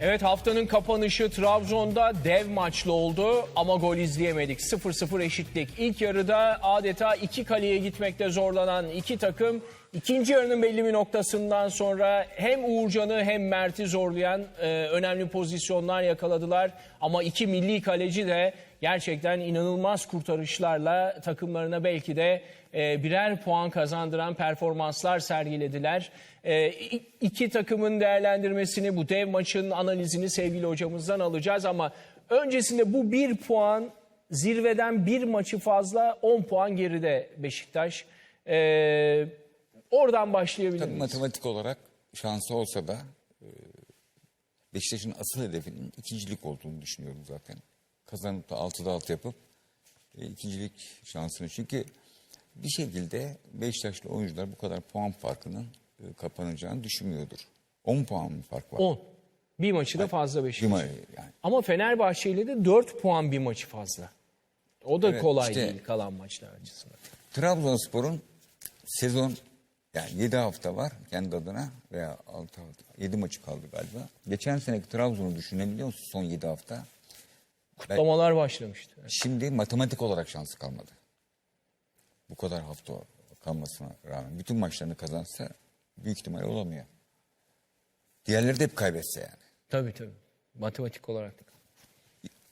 Evet haftanın kapanışı Trabzon'da dev maçlı oldu ama gol izleyemedik. 0-0 eşitlik. İlk yarıda adeta iki kaleye gitmekte zorlanan iki takım ikinci yarının belli bir noktasından sonra hem Uğurcan'ı hem Mert'i zorlayan e, önemli pozisyonlar yakaladılar. Ama iki milli kaleci de gerçekten inanılmaz kurtarışlarla takımlarına belki de e, birer puan kazandıran performanslar sergilediler. E, iki takımın değerlendirmesini, bu dev maçın analizini sevgili hocamızdan alacağız ama öncesinde bu bir puan zirveden bir maçı fazla 10 puan geride Beşiktaş. E, oradan başlayabilir Tabii miyiz? matematik olarak şansı olsa da e, Beşiktaş'ın asıl hedefinin ikincilik olduğunu düşünüyorum zaten. Kazanıp da 6'da 6 yapıp e, ikincilik şansını. Çünkü bir şekilde Beşiktaşlı oyuncular bu kadar puan farkının e, kapanacağını düşünmüyordur. 10 puan mı fark var? 10. Bir maçı da fazla Beşiktaş. ma- yani Ama Fenerbahçe ile de 4 puan bir maçı fazla. O da Evet, kolay işte- değil kalan maçlar açısından. Trabzonspor'un sezon yani 7 hafta var kendi adına veya 6 hafta 7 maçı kaldı galiba. Geçen seneki Trabzon'u düşünebiliyor musun son 7 hafta? Kutlamalar başlamıştı. Şimdi matematik olarak şansı kalmadı. Bu kadar hafta kalmasına rağmen bütün maçlarını kazansa büyük ihtimalle olamıyor. Diğerleri de hep kaybetse yani. Tabii tabii. Matematik olarak da.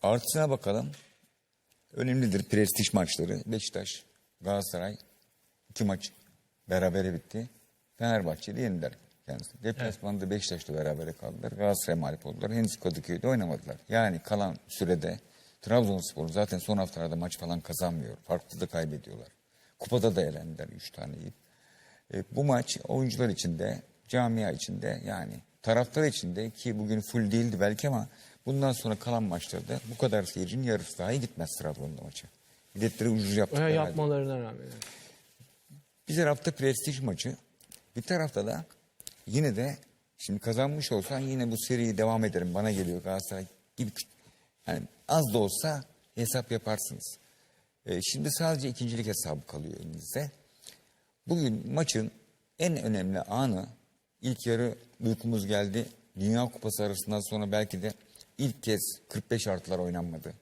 Artısına bakalım. Önemlidir prestij maçları. Beşiktaş, Galatasaray iki maç berabere bitti. Fenerbahçe'de yendiler kendisi. Deplasmanda Beşiktaş'la berabere kaldılar. Galatasaray mağlup oldular. Henüz Kadıköy'de oynamadılar. Yani kalan sürede Trabzonspor zaten son haftalarda maç falan kazanmıyor. Farklı da kaybediyorlar. Kupada da elendiler 3 tane yiyip. E, bu maç oyuncular için de camia için de yani taraftar için de ki bugün full değildi belki ama bundan sonra kalan maçlarda bu kadar seyircinin yarısı dahi gitmez Trabzon'da maça. Biletleri ucuz yaptık Öyle herhalde. yapmalarına rağmen. Bir tarafta prestij maçı. Bir tarafta da yine de şimdi kazanmış olsan yine bu seriyi devam ederim. Bana geliyor Galatasaray gibi. Yani az da olsa hesap yaparsınız. E, şimdi sadece ikincilik hesabı kalıyor elinizde. Bugün maçın en önemli anı ilk yarı uykumuz geldi. Dünya Kupası arasından sonra belki de ilk kez 45 artılar oynanmadı.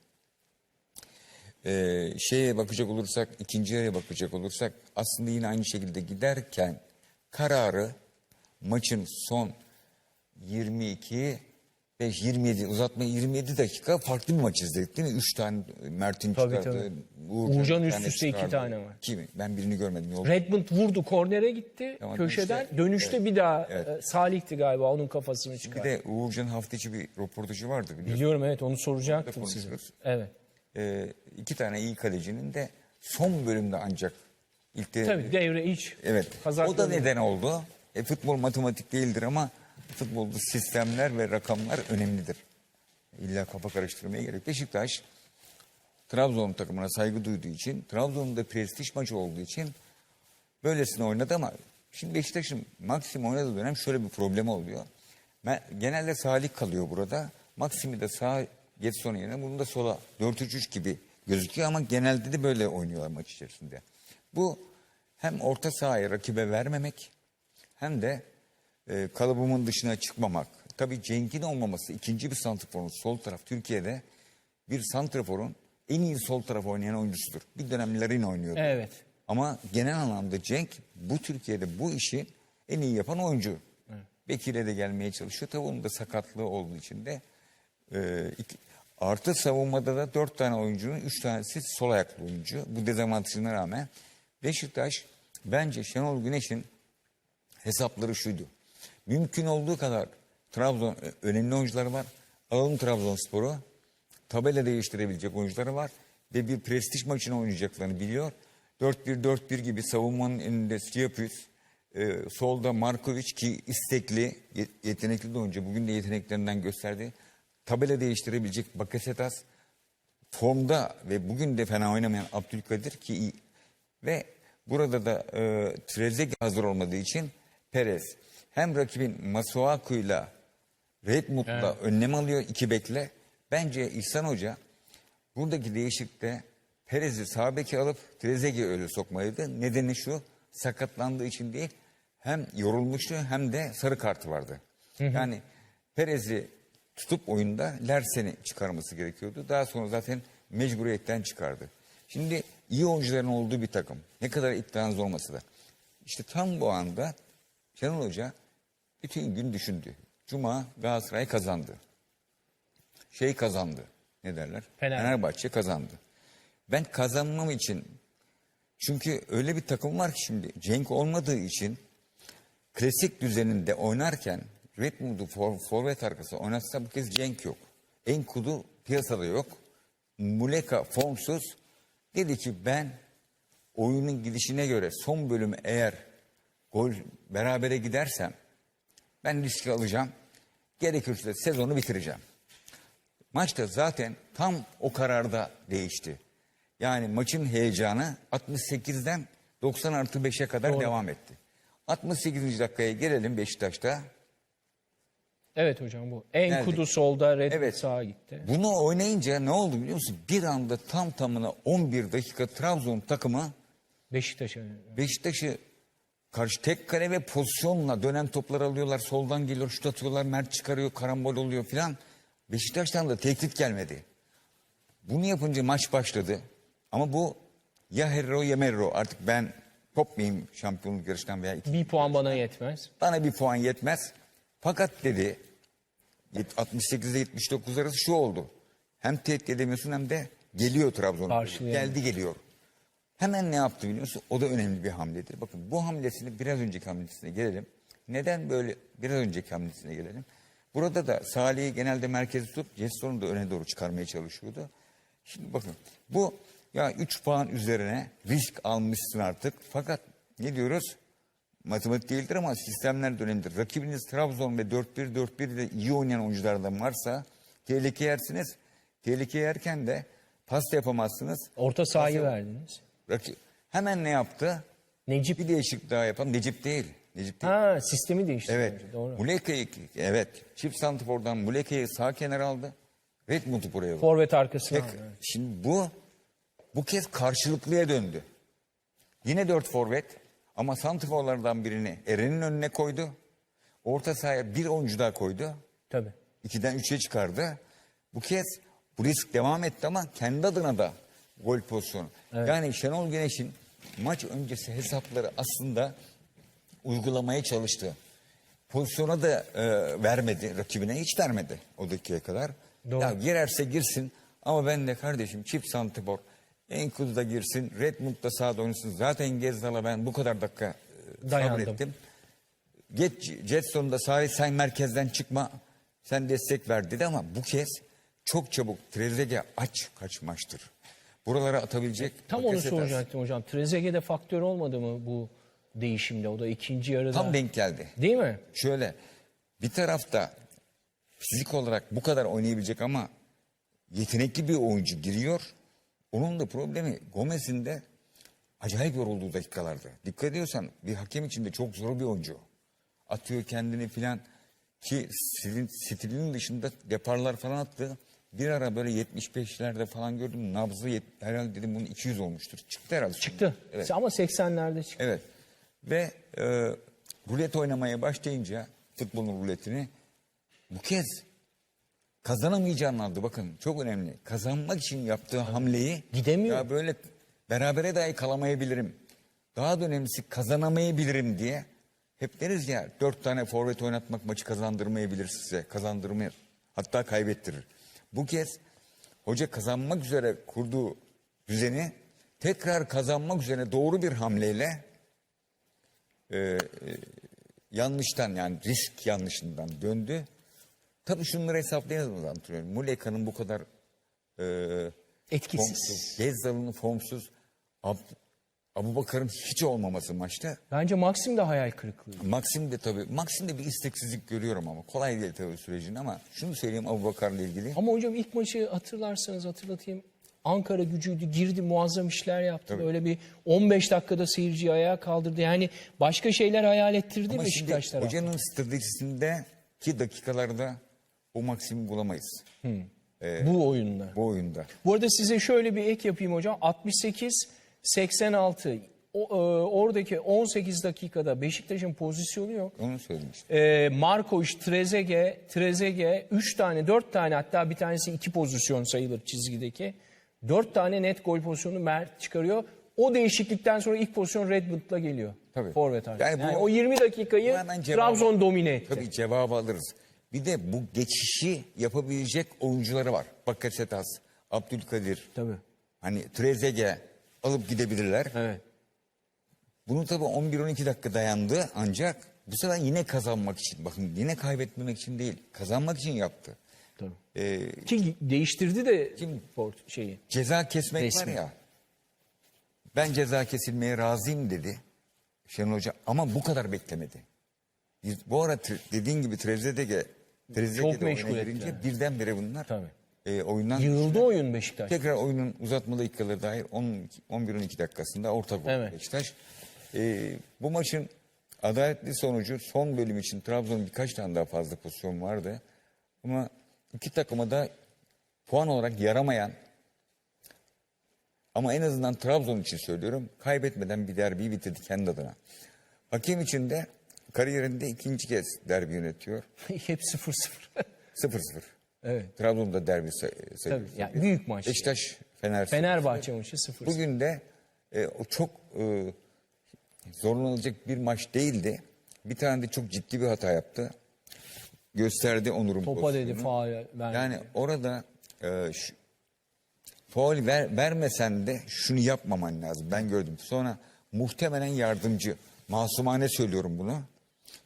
Ee, şeye bakacak olursak, ikinci yarıya bakacak olursak aslında yine aynı şekilde giderken kararı maçın son 22 5 27 uzatma 27 dakika farklı bir maç izledik değil mi? 3 tane Mert'in Tabii, çıkardı. tabii. Uğurcan Uğurcan bir üst üste iki çıkardı. tane var. Kimi? Ben birini görmedim. Yol. Redmond vurdu kornere gitti Tamam, köşeden. dönüşte- Dönüşte bir daha evet. e, Salih'ti galiba onun kafasını Bir çıkardı. de Uğurcan'ın hafta içi bir röportajı vardı biliyorsun. Biliyorum evet onu soracaktım size. Evet. Ee, iki tane iyi kalecinin de son bölümde ancak ilk de, Tabii devre iç. Evet. Kazakları- O da neden oldu? E, futbol matematik değildir ama futbolda sistemler ve rakamlar önemlidir. İlla kafa karıştırmaya gerek. Beşiktaş Trabzon takımına saygı duyduğu için, Trabzon'un da prestij maçı olduğu için böylesine oynadı ama şimdi Beşiktaş'ın Maxim oynadığı dönem şöyle bir problemi oluyor. Genelde Salih kalıyor burada. Maxim'i de sağ Getson'un yerine bunu da sola 4-3-3 gibi gözüküyor ama genelde de böyle oynuyorlar maç içerisinde. Bu hem orta sahaya rakibe vermemek hem de e, kalıbımın dışına çıkmamak. Tabii Cenk'in olmaması ikinci bir santraforun sol taraf Türkiye'de bir santraforun en iyi sol taraf oynayan oyuncusudur. Bir dönem Larin oynuyordu. Evet. Ama genel anlamda Cenk bu Türkiye'de bu işi en iyi yapan oyuncu. Bekir'e de gelmeye çalışıyor. Tabii onun da sakatlığı olduğu için de e, iki- artı savunmada da dört tane oyuncunun üç tanesi sol ayaklı oyuncu. Bu dezavantajına rağmen Beşiktaş bence Şenol Güneş'in hesapları şuydu. Mümkün olduğu kadar Trabzon ö- önemli oyuncuları var. Alalım Trabzonspor'u. Tabela değiştirebilecek oyuncuları var. Ve bir prestij maçını oynayacaklarını biliyor. 4-1-4-1 gibi savunmanın önünde Siyapüs. Ee, solda Markovic ki istekli, ye- yetenekli de oyuncu. Bugün de yeteneklerinden gösterdi. Tabela değiştirebilecek Bakasetas. Formda ve bugün de fena oynamayan Abdülkadir ki iyi. Ve burada da e, Trezeguet hazır olmadığı için Perez hem rakibin Masuaku'yla Redmond'la önlem alıyor iki bekle. Bence İhsan Hoca buradaki değişiklikte Perez'i sağ beke alıp Trezeguet'i öyle sokmalıydı. Nedeni şu sakatlandığı için değil hem yorulmuştu hem de sarı kartı vardı. Yani Perez'i tutup oyunda Larsen'i çıkarması gerekiyordu. Daha sonra zaten mecburiyetten çıkardı. Şimdi iyi oyuncuların olduğu bir takım. Ne kadar iddianız olmasa da. İşte tam bu anda Şenol Hoca bütün gün düşündü. Cuma Galatasaray kazandı. Şey kazandı. Ne derler? Fener. Fenerbahçe kazandı. Ben kazanmam için çünkü öyle bir takım var ki şimdi Cenk olmadığı için klasik düzeninde oynarken Redmond'u for, forvet arkası oynatsa bu kez Cenk yok. Enkudu piyasada yok. Muleka formsuz. Dedi ki ben oyunun gidişine göre son bölümü eğer gol berabere gidersem ben riski alacağım. Gerekirse sezonu bitireceğim. Maçta zaten tam o kararda değişti. Yani maçın heyecanı 68'den 90 artı 5'e kadar devam etti. 68. dakikaya gelelim Beşiktaş'ta. Evet hocam bu. En Nerede? kudu solda red Evet. sağa gitti. Bunu oynayınca ne oldu biliyor musun? Bir anda tam tamına 11 dakika Trabzon takımı Beşiktaş'a. Beşiktaş'ı karşı tek kale ve pozisyonla dönen toplar alıyorlar. Soldan geliyor, şut atıyorlar. Mert çıkarıyor, karambol oluyor filan. Beşiktaş'tan da tehdit gelmedi. Bunu yapınca maç başladı. Ama bu ya Herro ya Merro. Artık ben kopmayayım şampiyonluk yarışından veya iki. Bir puan bana yetmez. Bana bir puan yetmez. Fakat dedi 68'de 79 arası şu oldu. Hem tehdit edemiyorsun hem de geliyor Trabzon. Geldi geliyor. Hemen ne yaptı biliyor musun? O da önemli bir hamledir. Bakın bu hamlesini biraz önceki hamlesine gelelim. Neden böyle biraz önceki hamlesine gelelim? Burada da Salih'i genelde merkeze tutup Ceston'u da öne doğru çıkarmaya çalışıyordu. Şimdi bakın bu ya 3 puan üzerine risk almışsın artık. Fakat ne diyoruz? Matematik değildir ama sistemler de önemlidir. Rakibiniz Trabzon ve 4-1-4-1 de iyi oynayan oyunculardan varsa tehlike yersiniz. Tehlike yerken de pas yapamazsınız. Orta sahayı verdiniz. Rakip hemen ne yaptı? Necip. Bir değişik daha yapalım. Necip değil. Necip değil. Ha sistemi değiştirdi. Evet. önce, Doğru. Muleka'yı evet. Çift santifordan Muleka'yı sağ kenara aldı. Redmond'u buraya aldı. Forvet arkasına. Tek- aldı, evet. Şimdi bu bu kez karşılıklıya döndü. Yine dört forvet ama santiforlardan birini Eren'in önüne koydu. Orta sahaya bir oyuncu daha koydu. Tabii. İkiden üçe çıkardı. Bu kez bu risk devam etti ama kendi adına da gol pozisyonu. Yani Şenol Güneş'in maç öncesi hesapları aslında uygulamaya çalıştı. Pozisyona da e, vermedi rakibine hiç vermedi o dakikaya kadar. Doğru. Ya girerse girsin ama ben de kardeşim çift santibor Enkudu da girsin Redmond da sağda oynasın. Zaten Gezzal'a ben bu kadar dakika e, Dayandım. sabrettim. Geç Jetson'da Salih sen merkezden çıkma sen destek ver dedi ama bu kez çok çabuk Trezeguet aç kaçmaştır. Buralara atabilecek Tam onu Bakasetas soracaktım hocam. Trezeguet'de faktör olmadı mı bu değişimde? O da ikinci yarıda. Tam denk geldi. Değil mi? Şöyle bir tarafta fizik olarak bu kadar oynayabilecek ama yetenekli bir oyuncu giriyor. Onun da problemi Gomez'in de acayip yorulduğu dakikalarda. Dikkat ediyorsan bir hakem için de çok zor bir oyuncu. Atıyor kendini filan ki stilin, stilinin dışında deparlar falan attı. Bir ara böyle 75'lerde falan gördüm. Nabzı yet- herhalde dedim bunun 200 olmuştur. Çıktı herhalde. Çıktı. Evet. Ama 80'lerde çıktı. Evet. Ve e, rulet oynamaya başlayınca futbolun ruletini bu kez kazanamayacağını anladı. Bakın çok önemli. Kazanmak için yaptığı hamleyi Gidemiyor. ya böyle berabere dahi kalamayabilirim. Daha da önemlisi kazanamayabilirim diye hep deriz ya dört tane forvet oynatmak maçı kazandırmayabilir size. Kazandırmayır. Hatta kaybettirir. Bu kez hoca kazanmak üzere kurduğu düzeni tekrar kazanmak üzere doğru bir hamleyle e, e, yanlıştan yani risk yanlışından döndü. Tabii şunları hesaplayalım antrenör. Muleka'nın bu kadar e, Etkisiz. formsuz, Gezzal'ın formsuz, Ab, Abu Bakar'ın hiç olmaması maçta. Bence Maxim de hayal kırıklığı. Maxim de tabii, Maxim'de bir isteksizlik görüyorum ama kolay değil tabii sürecin ama şunu söyleyeyim Abu Bakar'la ilgili. Ama hocam ilk maçı hatırlarsanız hatırlatayım. Ankara gücüydü, girdi muazzam işler yaptı. Öyle bir 15 dakikada seyirciyi ayağa kaldırdı. Yani başka şeyler hayal ettirdi Ama Beşiktaş şimdi tarafı. hocanın stratejisinde ki dakikalarda o Maxim'i bulamayız Bu oyunla. bu oyunda. Bu arada size şöyle bir ek yapayım hocam. 68, 86 o, e, oradaki 18 dakikada Beşiktaş'ın pozisyonu yok. Onu söyledim işte. E, Markovic, Trezeguet, Trezeguet 3 tane 4 tane hatta bir tanesi 2 pozisyon sayılır çizgideki. 4 tane net gol pozisyonu Mert çıkarıyor. O değişiklikten sonra ilk pozisyon Redmond'la geliyor. Tabii. Forvet. Yani Yani, bu- o 20 dakikayı hemen Trabzon domine etti. Tabii cevabı alırız. Bir de bu geçişi yapabilecek oyuncuları var. Bakasetas, Abdülkadir, Tabii. hani Trezeguet alıp gidebilirler. Evet. Bunu tabii 11-12 dakika dayandı ancak bu sefer yine kazanmak için. Bakın yine kaybetmemek için değil, kazanmak için yaptı. Tabii. Ee, Ki değiştirdi de Kim? Port şeyi. ceza kesmek Resmi. var ya. Ben ceza kesilmeye razıyım dedi Şenol Hoca ama bu kadar beklemedi. Biz, bu ara dediğin gibi Trezeguet Trezeguet Çok de oyuna meşgul girince yani. birdenbire bunlar Tabii. E, oyundan Yığıldı oyun Beşiktaş. Tekrar oyunun uzatma dakikaları dair 11-12 dakikasında orta gol Evet. Beşiktaş. Ee, bu maçın adaletli sonucu son bölüm için Trabzon'un birkaç tane daha fazla pozisyon vardı. Ama iki takıma da puan olarak yaramayan ama en azından Trabzon için söylüyorum kaybetmeden bir derbiyi bitirdi kendi adına. Hakem için de kariyerinde ikinci kez derbi yönetiyor. Hep 0-0. 0-0. Evet. Trabzon'da derbi sayılır. Tabii, yani büyük maç. Beşiktaş Fener. Fenerbahçe maçı 0-0. Bugün de e, o çok e, zorlanılacak bir maç değildi. Bir tane de çok ciddi bir hata yaptı. Gösterdi Onur'un Topa dedi pozisyonunu. faal vermedi. Yani orada e, şu, faul ver, vermesen de şunu yapmaman lazım. Ben gördüm. Sonra muhtemelen yardımcı. Masumane söylüyorum bunu.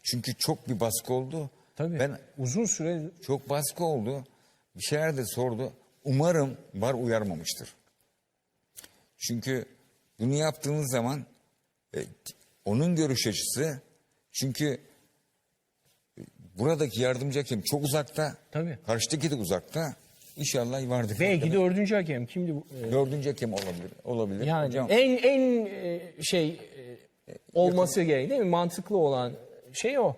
Çünkü çok bir baskı oldu. Tabii. Ben Uzun süre çok baskı oldu. Bir şeyler de sordu. Umarım var uyarmamıştır. Çünkü bunu yaptığınız zaman e, onun görüş açısı çünkü e, buradaki yardımcı hakem çok uzakta. Tabii. Karşıdaki de uzakta. İnşallah vardır. belki dördüncü hakem kimdi bu? Ee, Dördüncü hakem olabilir. Olabilir. Yani Hocam, en en e, şey e, olması gerek değil mi? Mantıklı olan şey o.